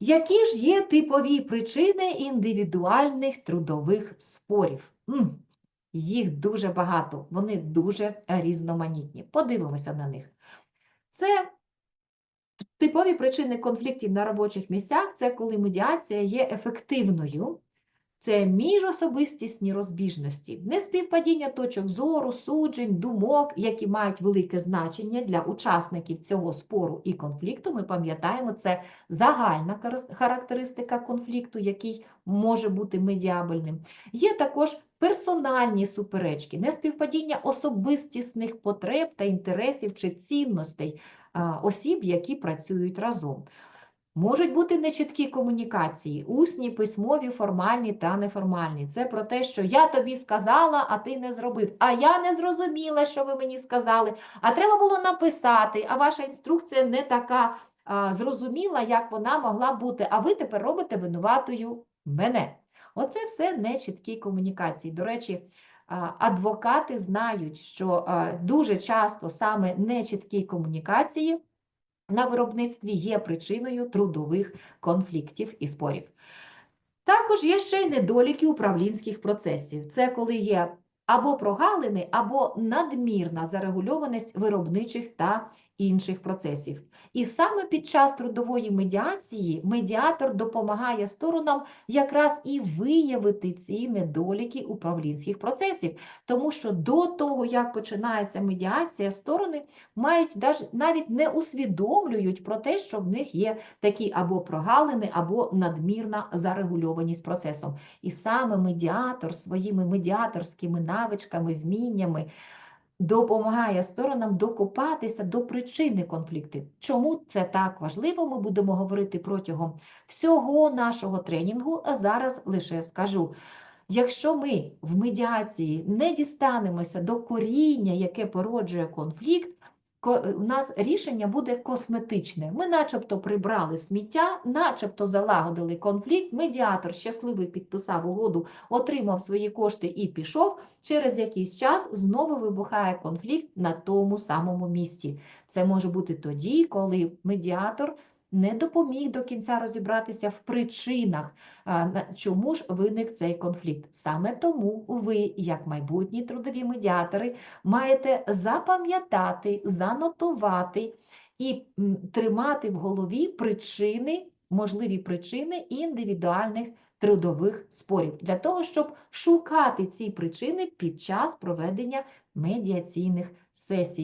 Які ж є типові причини індивідуальних трудових спорів? Їх дуже багато, вони дуже різноманітні. Подивимося на них. Це типові причини конфліктів на робочих місцях це коли медіація є ефективною. Це міжособистісні розбіжності, неспівпадіння точок зору, суджень, думок, які мають велике значення для учасників цього спору і конфлікту. Ми пам'ятаємо, це загальна характеристика конфлікту, який може бути медіабельним. Є також персональні суперечки, неспівпадіння особистісних потреб та інтересів чи цінностей осіб, які працюють разом. Можуть бути нечіткі комунікації, усні, письмові, формальні та неформальні. Це про те, що я тобі сказала, а ти не зробив. А я не зрозуміла, що ви мені сказали. А треба було написати, а ваша інструкція не така а, зрозуміла, як вона могла бути. А ви тепер робите винуватою мене. Оце все нечіткі комунікації. До речі, адвокати знають, що дуже часто саме нечіткі комунікації на виробництві є причиною трудових конфліктів і спорів. Також є ще й недоліки управлінських процесів. Це коли є або прогалини, або надмірна зарегульованість виробничих та інших процесів. І саме під час трудової медіації медіатор допомагає сторонам якраз і виявити ці недоліки управлінських процесів, тому що до того, як починається медіація, сторони мають навіть не усвідомлюють про те, що в них є такі або прогалини, або надмірна зарегульованість процесом. І саме медіатор своїми медіаторськими навичками, вміннями допомагає сторонам докопатися до причини конфлікту. Чому це так важливо, ми будемо говорити протягом всього нашого тренінгу, а зараз лише скажу. Якщо ми в медіації не дістанемося до коріння, яке породжує конфлікт, ко- у нас рішення буде косметичне. Ми начебто прибрали сміття, начебто залагодили конфлікт, медіатор щасливий підписав угоду, отримав свої кошти і пішов. Через якийсь час знову вибухає конфлікт на тому самому місці. Це може бути тоді, коли медіатор не допоміг до кінця розібратися в причинах, на- чому ж виник цей конфлікт. Саме тому ви, як майбутні трудові медіатори, маєте запам'ятати, занотувати і тримати в голові причини, можливі причини індивідуальних трудових спорів для того, щоб шукати ці причини під час проведення медіаційних сесій.